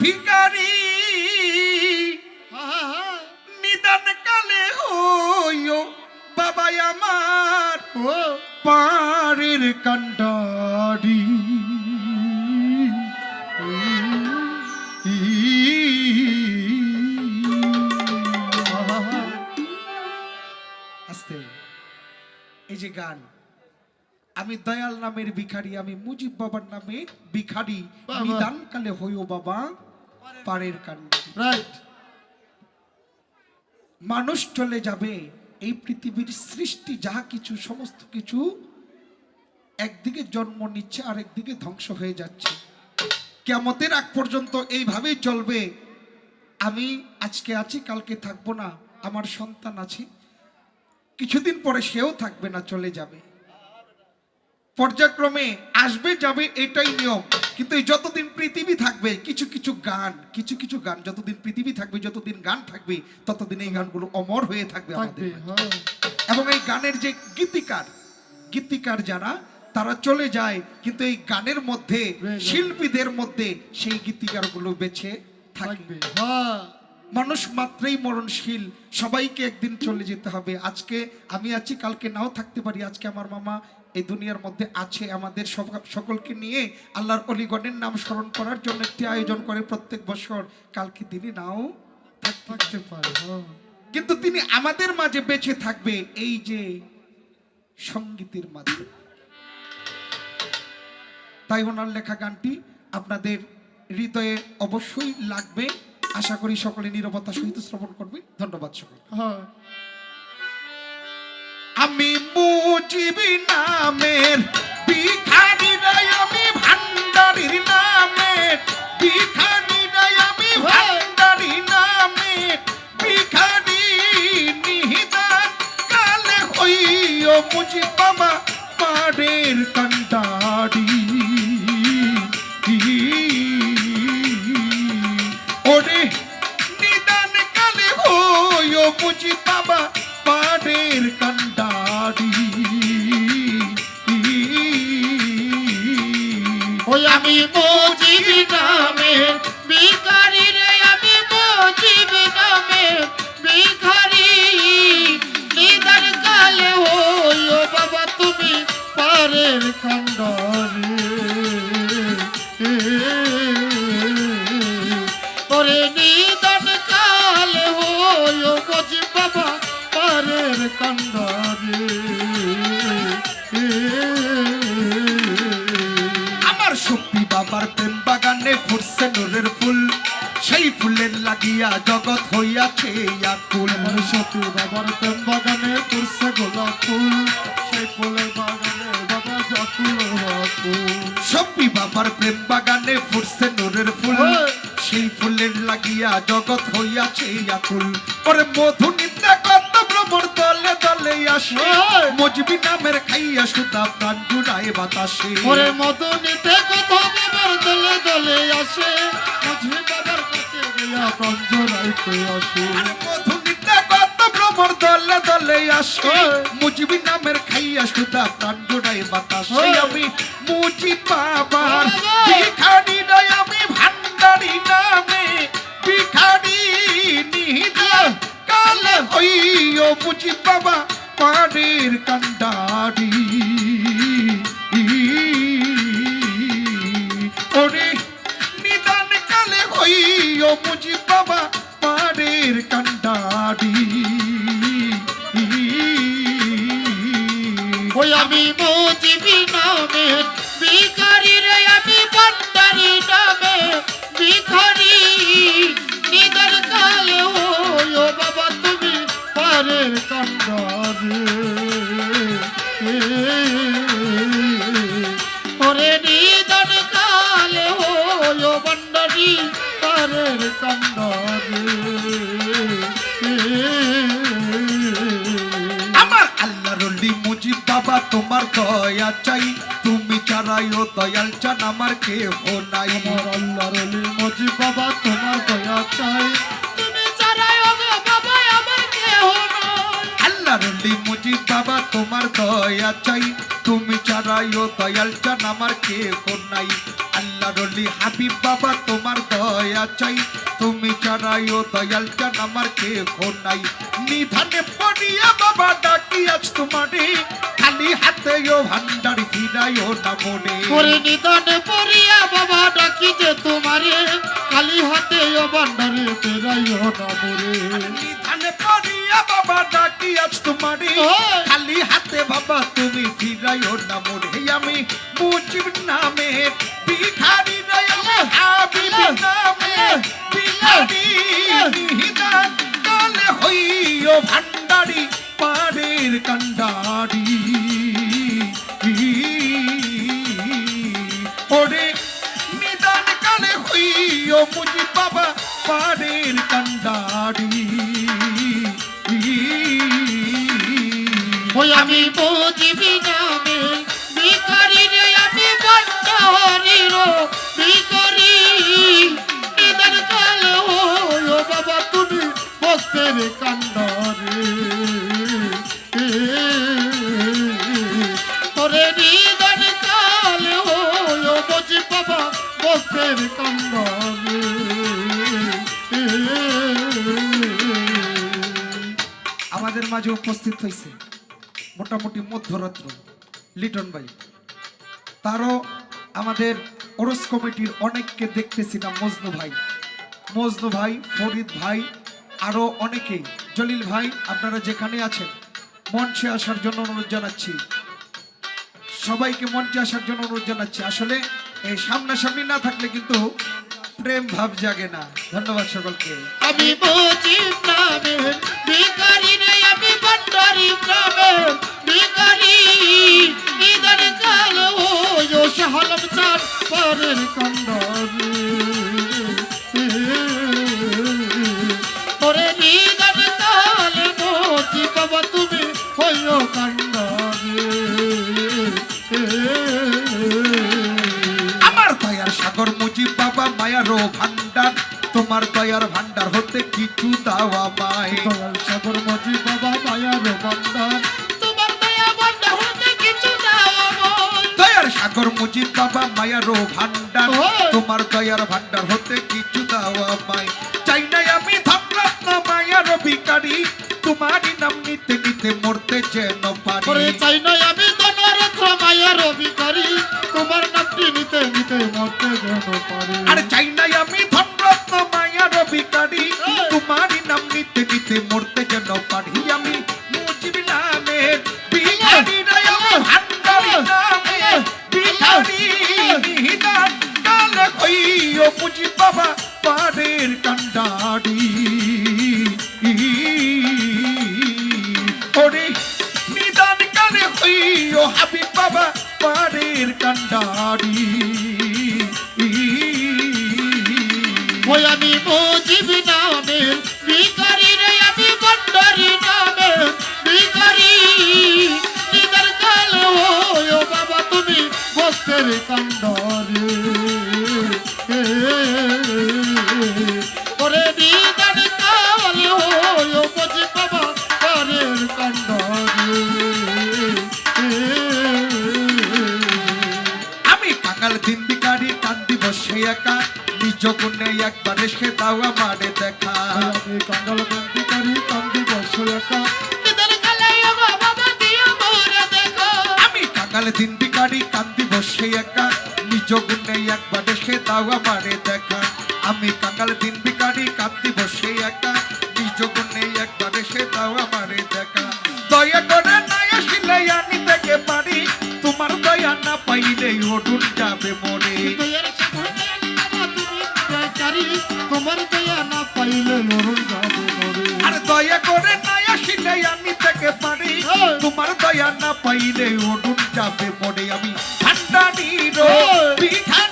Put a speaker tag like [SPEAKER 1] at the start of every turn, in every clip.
[SPEAKER 1] ভিকারি। নিদান কালে হইও বাবা আমার পাড়ের কান্ডারি। আস্তে। এই যে গান। আমি দয়াল নামের ভিখারি আমি মুজিব বাবার নামে ভিখারি।
[SPEAKER 2] বাবা।
[SPEAKER 1] নিদান কালে হইও বাবা পাড়ের কান্ডারি
[SPEAKER 2] রাইট।
[SPEAKER 1] মানুষ চলে যাবে এই পৃথিবীর সৃষ্টি যাহা কিছু সমস্ত কিছু একদিকে জন্ম নিচ্ছে আর একদিকে ধ্বংস হয়ে যাচ্ছে। কেমতের আগ পর্যন্ত এইভাবেই চলবে। আমি আজকে আছি কালকে থাকব না আমার সন্তান আছে। কিছুদিন পরে সেও থাকবে না চলে যাবে। পর্যায়ক্রমে আসবে যাবে এটাই নিয়ম। কিন্তু এই যতদিন পৃথিবী থাকবে কিছু কিছু গান কিছু কিছু গান যতদিন পৃথিবী থাকবে যতদিন গান থাকবে ততদিন এই গানগুলো অমর হয়ে থাকবে আমাদের।
[SPEAKER 2] হ্যাঁ।
[SPEAKER 1] এবং এই গানের যে গীতিকার গীতিকার যারা তারা চলে যায় কিন্তু এই গানের মধ্যে শিল্পীদের মধ্যে সেই গীতিকারগুলো থাকে।
[SPEAKER 2] থাকবে হ্যাঁ।
[SPEAKER 1] মানুষ মাত্রই মরণশীল। সবাইকে একদিন চলে যেতে হবে। আজকে আমি আছি, কালকে নাও থাকতে পারি। আজকে আমার মামা এই দুনিয়ার মধ্যে আছে। আমাদের সক- সকলকে নিয়ে আল্লাহর অলিগণের নাম স্মরণ করার জন্য একটি আয়োজন করে প্রত্যেক বছর। কালকে তিনি নাও থাকতে
[SPEAKER 2] পারে হ্যাঁ।
[SPEAKER 1] কিন্তু তিনি আমাদের মাঝে বেঁচে থাকবে এই যে সঙ্গীতের মাধ্যমে। তাই ওনার লেখা গানটি আপনাদের হৃদয়ে অবশ্যই লাগবে। আশা করি সকলে নিরবতা সহিত শ্রবণ করবে। ধন্যবাদ সকল।
[SPEAKER 2] হ্যাঁ।
[SPEAKER 1] আমি মুজিবি নামের ভিখারি রে আমি ভান্ডারির নামের ভিখারি রে আমি ভান্ডারি নামের ভিখারি নিহিদান কালে হইও মুজিব বাবা পাড়ের কান্ডারি। ওরে নিদান কালে হইও মুজিব বাবা। বাবার প্রেম বাগানে ফুটছে নোরের ফুল। সেই ফুলের লাগিয়া জগৎ হইয়াছে আকুল।
[SPEAKER 2] আমার সতী বাবার প্রেম বাগানে করছে গোলাপ ফুল। সেই ফুলের বাগানে বাবা জাকুল ফুল
[SPEAKER 1] বাবার প্রেম বাগানে ফুটছে নোরের ফুল। সেই ফুলের লাগিয়া জগৎ হইয়াছে আকুল। পরে মধু নিন্দা ভ্রমর দলে দলে আসে! মজবি নামের খাইয়া সুতা প্রাণ জুড়ায় বাতাসে।
[SPEAKER 2] ওরে মদনীতে কথা বাবার দলে দলে আসে। মাঝে বাবার কাছে গিয়া পঞ্জরাইতে আসে।
[SPEAKER 1] আরে কত ভ্রমর দলে দলে আসে! মুজিবি নামের খাইয়া সুতা প্রাণ জুড়ায় বাতাসে। আমি মুজিব বাবার
[SPEAKER 2] বাবা!
[SPEAKER 1] ভিখারি নয় আমি ভান্ডারি নামে। ভিখারি নিহিদা কালে হইও মুজিব বাবা পাড়ের কান্ডারি। ওরে নিদান কালে হইও মুজিব বাবা পাড়ের কান্ডারি।
[SPEAKER 2] ওই আমি মজিবি নামে ভিখারি রে আমি ভান্ডারি নামে, ভিখারি। কালে ওই ও বাবা তুমি পারের কান্ডারে ওরে নিদর কালে ও ভান্ডারি পারের কান্ডারে
[SPEAKER 1] আমার বাবা, তোমার দয়া চাই। তুমি চারাইও দয়াল চান আমার কেহ নাই।
[SPEAKER 2] আমার আল্লাহর অলি মজি বাবা তোমার দয়া চাই। তুমি ছাড়াই ওগো বাবা আমার কেহ নাই।
[SPEAKER 1] আল্লাহ আল্লাহর মুজিব বাবা তোমার দয়া চাই। তুমি ছাড়াইও দয়াল চান আমার কে নাই। আল্লাহর হাবিব বাবা তোমার দয়া চাই। তুমি ছাড়াইও দয়াল চান আমার কে নাই। নিধানে পড়িয়া বাবা ডাকি আজ তোমারে। খালি হাতে ও ভান্ডার ফিরাইও না মনে।
[SPEAKER 2] করে নিদানে পড়িয়া বাবা ডাকি যে তোমারে। কালি হাতে ও বান্ডারে পেরাইও না মোরে
[SPEAKER 1] নিধানে পড়িয়া বাবা ডাকি আজ তোমারে। খালি হাতে বাবা তুমি ফিরাইও না মনে। আমি মুজিব নামে ভিখারি রে হাবিব নামে কালে হইও ভান্ডারি পাড়ের কান্ডারি। ওরে নিদান কালে হইও মুজিব বাবা পাড়ের কান্ডারি।
[SPEAKER 2] আমি বুঝিবি নামে ভিখারি রে আমি কাল ও বাবা, তুমি ভক্তের কান্ডারে।
[SPEAKER 1] আমাদের মাঝে উপস্থিত হয়েছে মোটামুটি মধ্যরাত্র, লিটন ভাই। তারও আমাদের ওরস কমিটির অনেককে দেখতেছিলাম মজনু ভাই। মজনু ভাই, ফরিদ ভাই, আরও অনেকেই জলিল ভাই, আপনারা যেখানে আছেন, মঞ্চে আসার জন্য অনুরোধ জানাচ্ছি। সবাইকে মঞ্চে আসার জন্য অনুরোধ জানাচ্ছি। আসলে এই সামনাসামনি না থাকলে কিন্তু প্রেম ভাব জাগে না। ধন্যবাদ সকলকে।
[SPEAKER 2] আমি বুঝি প্রাণে, ভিখারি রে আমি ভান্ডারি প্রাণে, ভিখারি। নিদান কাল ও সহলম পরের বাবা তুমি, হইও
[SPEAKER 1] সাগর মুজিব বাবা মায়ারও ভান্ডার তোমার দয়ার ভান্ডার হতে কিছু দাওয়া
[SPEAKER 2] দয়াল সাগর মজি বাবা মায়ার বন্দার তোমার দয়া বন্ধ হতে কিছু দাও আমার
[SPEAKER 1] দয়ার সাগর মুজিব বাবা মায়ারও ভান্ডার তোমার দয়ার ভান্ডার হতে কিছু দাওয়া মায় চাই নাই আমি ধনরত্ন মায়ার ভিকারি তোমারই নাম নিতে নিতে মরতে যেন পারি।
[SPEAKER 2] চাই না আমি ধনরত্ন মায়ার অভিকারী তোমার নামটি নিতে নিতে মরতে যেন পারি।
[SPEAKER 1] আর চাই নাই আমি ধনরত্ন মায়ার ভিকারি
[SPEAKER 2] ওই!
[SPEAKER 1] তোমারই নাম নিতে নিতে মরতে যেন পারি আমি। মুজিব নামের ভিখারি রে আমি ভান্ডারি নামের ভিখারি নিদান কালে হইও মুজিব বাবা পাড়ের কান্ডারি। ওরে হইও হাবিব বাবা বাড়ির কান্ডারি।
[SPEAKER 2] ওই আমি মুজিব নামের ভিখারি রে আমি বন্ডারি নামে ভিখারি। নিদার কাল ও বাবা তুমি বস্তের কান্ডরে
[SPEAKER 1] গুণে একবার এসে দাও আমারে দেখা।
[SPEAKER 2] আমি কাঙ্গাল কান্দি করি বাবা দিও মোরে
[SPEAKER 1] আমি কাঙাল দিন বিকারি কান্দি বসে একা। নিজ গুণে একবার এসে দাও আমারে দেখা। আমি কাঙাল দিন বিকারি কান্দি বসে একা। নিজ গুণে একবার এসে দাও আমারে দেখা। দয়া করে না আসিলে আমি থেকে পারি? তোমার দয়া না পাইলে ওডুন যাবে মরে
[SPEAKER 2] দয়া না পাইলে লরুন যাবে মরে
[SPEAKER 1] আর দয়া করে না আসিলে আমি থেকে পারি
[SPEAKER 2] হ্যাঁ।
[SPEAKER 1] তোমার দয়া না পাইলে ওডুন যাবে মরে আমি ঠান্ডা নিরো
[SPEAKER 2] হ্যাঁ।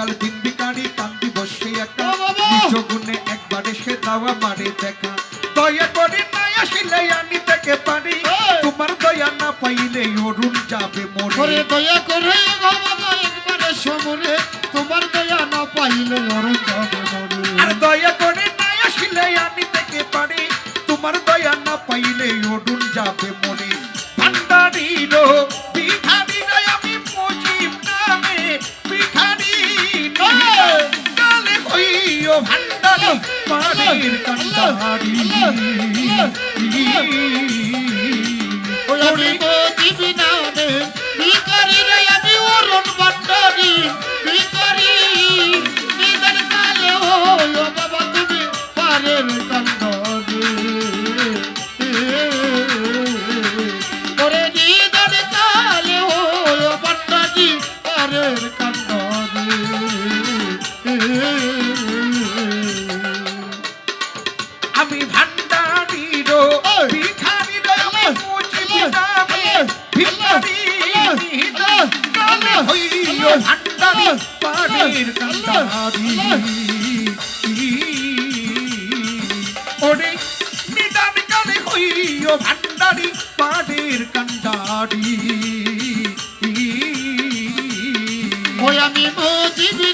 [SPEAKER 1] কাকাল দিন বিকারি কান্দি বসে একা! নিজ গুণে একবার সে দাওয়া মারে দেখা। দয়া করে না আসিলে আমি থেকে পারি। তোমার দয়া না পাইলে অরুণ যাবে মরে।
[SPEAKER 2] দয়া করে তোমার দয়া না পাইলে অরুণ
[SPEAKER 1] ভান্ডারি পাড়ের কান্ডারি
[SPEAKER 2] ওই
[SPEAKER 1] ওরে নিদান কালে হইও ভান্ডারি পাড়ের কান্ডারি।
[SPEAKER 2] ওই আমি মজিবি